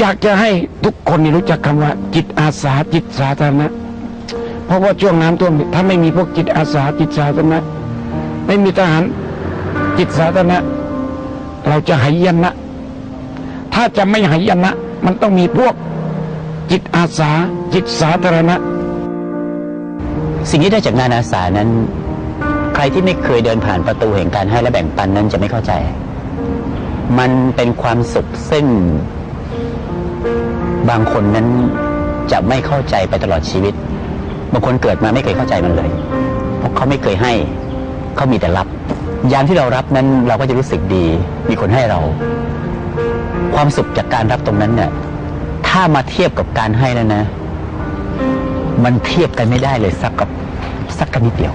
อยากจะให้ทุกคนนี่รู้จักคำว่า จิตอาสาจิตสาธารณะเพราะว่าช่วงน้ำท่วมนี่ถ้าไม่มีพวกจิตอาสาจิตสาธารณะไม่มีทหารจิตสาธารณะ เราจะหายยันนะถ้าจะไม่หายยันนะมันต้องมีพวกจิตอาสาจิตสาธารณะ สิ่งที่ได้จากงานอาสานั้น ใครที่ไม่เคยเดินผ่านประตูแห่งการให้และแบ่งปันนั้นจะไม่เข้าใจ มันเป็นความสุขซึ่ง บางคนนั้นจะไม่เข้าใจไปตลอดชีวิต บางคนเกิดมาไม่เคยเข้าใจมันเลย เพราะเขาไม่เคยให้ เขามีแต่รับ ยามที่เรารับนั้นเราก็จะรู้สึกดี มีคนให้เรา ความสุขจากการรับตรงนั้นเนี่ยถ้ามาเทียบกับการให้แล้วนะ มันเทียบกันไม่ได้เลยสักกับสักกันนิดเดียว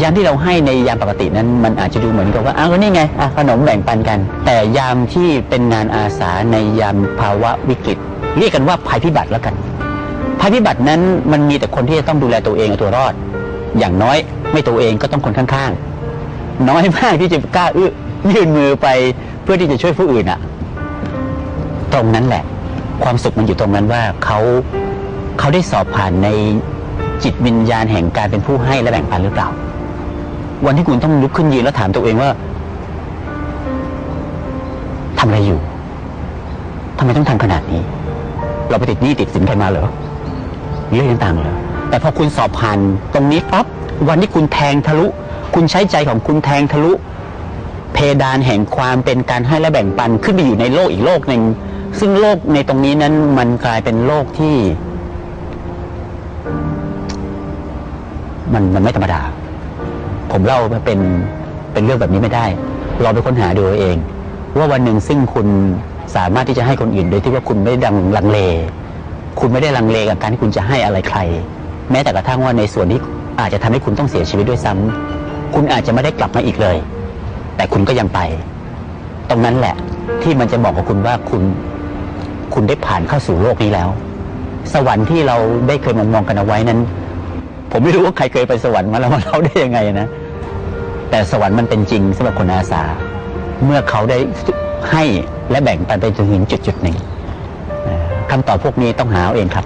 ยามที่เราให้ในยามปกตินั้น มันอาจจะดูเหมือนกับว่าอ้าวนี่ไงอะขนมแบ่งปันกัน แต่ยามที่เป็นงานอาสาในยามภาวะวิกฤต เรียกกันว่าภัยพิบัติแล้วกัน ภัยพิบัตินั้นมันมีแต่คนที่จะต้องดูแลตัวเองตัวรอด อย่างน้อยไม่ตัวเองก็ต้องคนข้างๆ น้อยมากที่จะกล้าอื้อยื่นมือไปเพื่อที่จะช่วยผู้อื่นอะตรงนั้นแหละ ความสุขมันอยู่ตรงนั้นว่าเขาเขาได้สอบผ่านในจิตวิญญาณแห่งการเป็นผู้ให้และแบ่งปันหรือเปล่า วันที่คุณต้องลุกขึ้นยืนแล้วถามตัวเองว่าทำอะไรอยู่ทำไมต้องทำขนาดนี้ เราไปติดหนี้ติดสินใครมาเหรอเยอะต่างๆเหรอแต่พอคุณสอบผ่านตรงนี้ปั๊บวันที่คุณแทงทะลุ คุณใช้ใจของคุณแทงทะลุ เพดานแห่งความเป็นการให้และแบ่งปันขึ้นไปอยู่ในโลกอีกโลกหนึ่งซึ่งโลกในตรงนี้นั้นมันกลายเป็นโลกที่ มันมันไม่ธรรมดา ผมเล่าเป็นเป็นเรื่องแบบนี้ไม่ได้ เราไปค้นหาดูเอง ว่าวันหนึ่งซึ่งคุณ สามารถที่จะให้คนอื่นโดยที่ว่าคุณไม่ได้ดังลังเล คุณไม่ได้ลังเลกับการที่คุณจะให้อะไรใคร แม้แต่กระทั่งว่าในส่วนที่อาจจะทำให้คุณต้องเสียชีวิตด้วยซ้ำคุณอาจจะไม่ได้กลับมาอีกเลย แต่คุณก็ยังไป ตรงนั้นแหละที่มันจะบอกกับคุณว่าคุณ คุณได้ผ่านเข้าสู่โลกนี้แล้ว สวรรค์ที่เราได้เคยมองมองกันเอาไว้นั้น ผมไม่รู้ว่าใครเคยไปสวรรค์มาแล้วมาเล่าได้ยังไงนะแต่สวรรค์มันเป็นจริงสำหรับคนอาสา เมื่อเขาได้ ให้และแบ่งปันไปจนถึงจุดจุดหนึ่งคำตอบพวกนี้ต้องหาเอาเองครับ